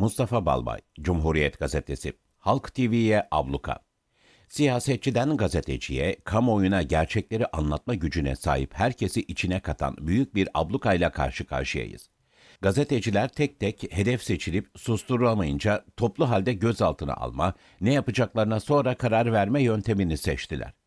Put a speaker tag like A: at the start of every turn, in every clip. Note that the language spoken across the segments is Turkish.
A: Mustafa Balbay, Cumhuriyet Gazetesi, Halk TV'ye abluka. Siyasetçiden gazeteciye, kamuoyuna gerçekleri anlatma gücüne sahip herkesi içine katan büyük bir ablukayla karşı karşıyayız. Gazeteciler tek tek hedef seçilip susturulamayınca toplu halde gözaltına alma, ne yapacaklarına sonra karar verme yöntemini seçtiler.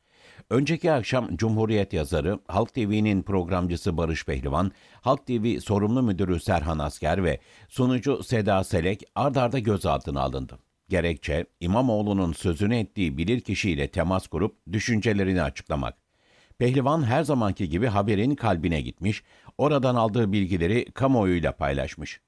A: Önceki akşam Cumhuriyet yazarı, Halk TV'nin programcısı Barış Pehlivan, Halk TV sorumlu müdürü Serhan Asker ve sunucu Seda Selek ard arda gözaltına alındı. Gerekçe, İmamoğlu'nun sözünü ettiği bilirkişiyle temas kurup düşüncelerini açıklamak. Pehlivan her zamanki gibi haberin kalbine gitmiş, oradan aldığı bilgileri kamuoyuyla paylaşmış.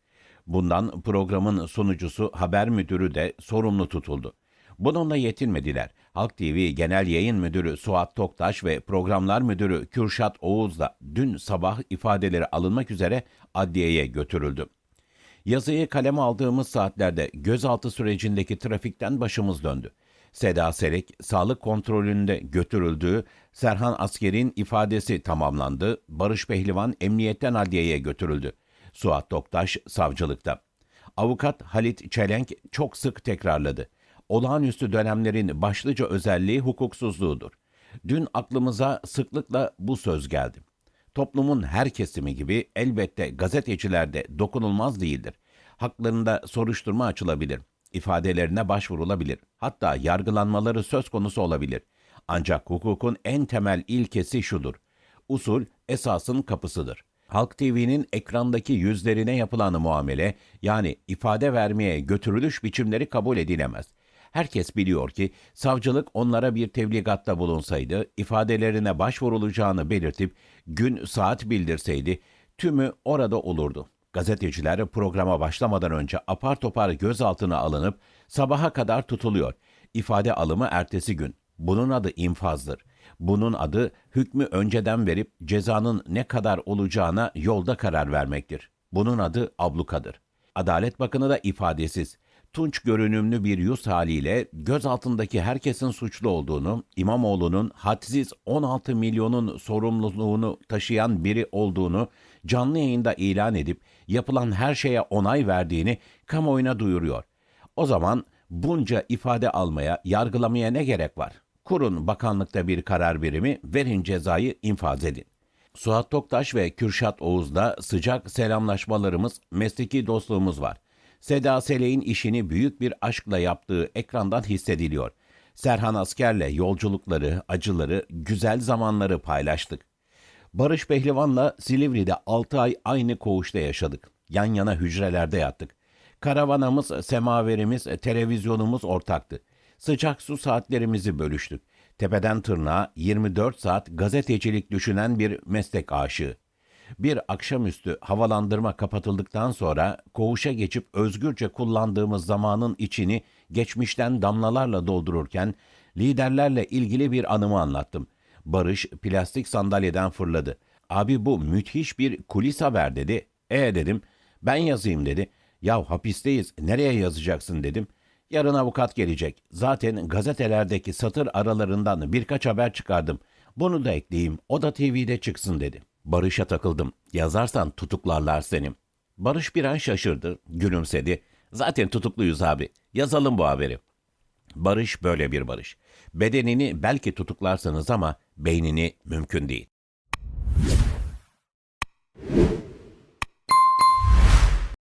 A: Bundan programın sunucusu, haber müdürü de sorumlu tutuldu. Bununla yetinmediler. Halk TV Genel Yayın Müdürü Suat Toktaş ve Programlar Müdürü Kürşat Oğuz da dün sabah ifadeleri alınmak üzere adliyeye götürüldü. Yazıyı kaleme aldığımız saatlerde gözaltı sürecindeki trafikten başımız döndü. Seda Selek sağlık kontrolünde götürüldüğü Serhan Asker'in ifadesi tamamlandı. Barış Pehlivan emniyetten adliyeye götürüldü. Suat Toktaş savcılıkta. Avukat Halit Çelenk çok sık tekrarladı. Olağanüstü dönemlerin başlıca özelliği hukuksuzluğudur. Dün aklımıza sıklıkla bu söz geldi. Toplumun her kesimi gibi elbette gazeteciler de dokunulmaz değildir. Haklarında soruşturma açılabilir, ifadelerine başvurulabilir, hatta yargılanmaları söz konusu olabilir. Ancak hukukun en temel ilkesi şudur. Usul esasın kapısıdır. Halk TV'nin ekrandaki yüzlerine yapılan muamele, yani ifade vermeye götürülüş biçimleri kabul edilemez. Herkes biliyor ki savcılık onlara bir tebligatta bulunsaydı, ifadelerine başvurulacağını belirtip gün saat bildirseydi tümü orada olurdu. Gazeteciler programa başlamadan önce apar topar gözaltına alınıp sabaha kadar tutuluyor. İfade alımı ertesi gün. Bunun adı infazdır. Bunun adı hükmü önceden verip cezanın ne kadar olacağına yolda karar vermektir. Bunun adı ablukadır. Adalet Bakanı da ifadesiz, tunç görünümlü bir yüz haliyle göz altındaki herkesin suçlu olduğunu, İmamoğlu'nun hadsiz 16 milyonun sorumluluğunu taşıyan biri olduğunu canlı yayında ilan edip yapılan her şeye onay verdiğini kamuoyuna duyuruyor. O zaman bunca ifade almaya, yargılamaya ne gerek var? Kurun bakanlıkta bir karar birimi, verin cezayı infaz edin. Suat Toktaş ve Kürşat Oğuz'da sıcak selamlaşmalarımız, mesleki dostluğumuz var. Seda Selek'in işini büyük bir aşkla yaptığı ekrandan hissediliyor. Serhan Asker'le yolculukları, acıları, güzel zamanları paylaştık. Barış Pehlivan'la Silivri'de 6 ay aynı koğuşta yaşadık. Yan yana hücrelerde yattık. Karavanamız, semaverimiz, televizyonumuz ortaktı. Sıcak su saatlerimizi bölüştük. Tepeden tırnağa 24 saat gazetecilik düşünen bir meslek aşığı. Bir akşamüstü havalandırma kapatıldıktan sonra koğuşa geçip özgürce kullandığımız zamanın içini geçmişten damlalarla doldururken liderlerle ilgili bir anımı anlattım. Barış plastik sandalyeden fırladı. Abi bu müthiş bir kulis haber dedi. E dedim. Ben yazayım dedi. Ya hapisteyiz nereye yazacaksın dedim. Yarın avukat gelecek. Zaten gazetelerdeki satır aralarından birkaç haber çıkardım. Bunu da ekleyeyim. O da TV'de çıksın dedi. Barış'a takıldım. Yazarsan tutuklarlar seni. Barış bir an şaşırdı, gülümsedi. Zaten tutukluyuz abi. Yazalım bu haberi. Barış böyle bir barış. Bedenini belki tutuklarsınız ama beynini mümkün değil.